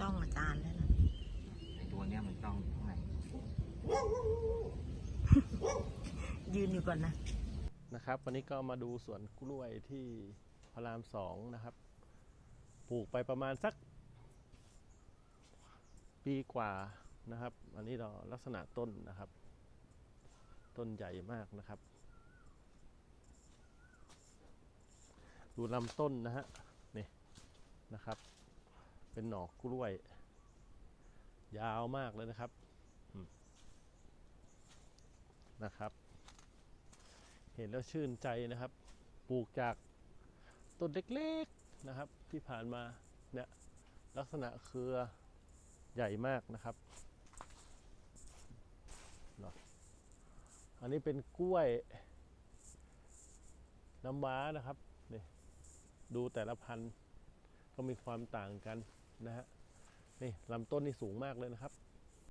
ตาลแล้วนะไอตัวเนี้ยมันต้องข้างในยืนอยู่ก่อนนะ นะครับ วันนี้ก็มาดูสวนกล้วยที่พระรามสองนะครับ ปลูกไปประมาณสัก ปีกว่านะครับ อันนี้เราลักษณะต้นนะครับ ต้นใหญ่มากนะครับ ดูลำต้นนะฮะนี่นะครับ เป็นหนอกกล้วย ยาวมากเลยนะครับนะครับ เห็นแล้วชื่นใจนะครับ ปลูกจากต้นเล็กๆนะครับ ที่ผ่านมาเนี่ยลักษณะเครือใหญ่มากนะครับนะอันนี้เป็นกล้วย น้ำว้านะครับนี่ดูแต่ละพันธุ์ก็มีความต่างกัน นะฮะนี่ลำต้นนี่สูงมากเลยนะครับ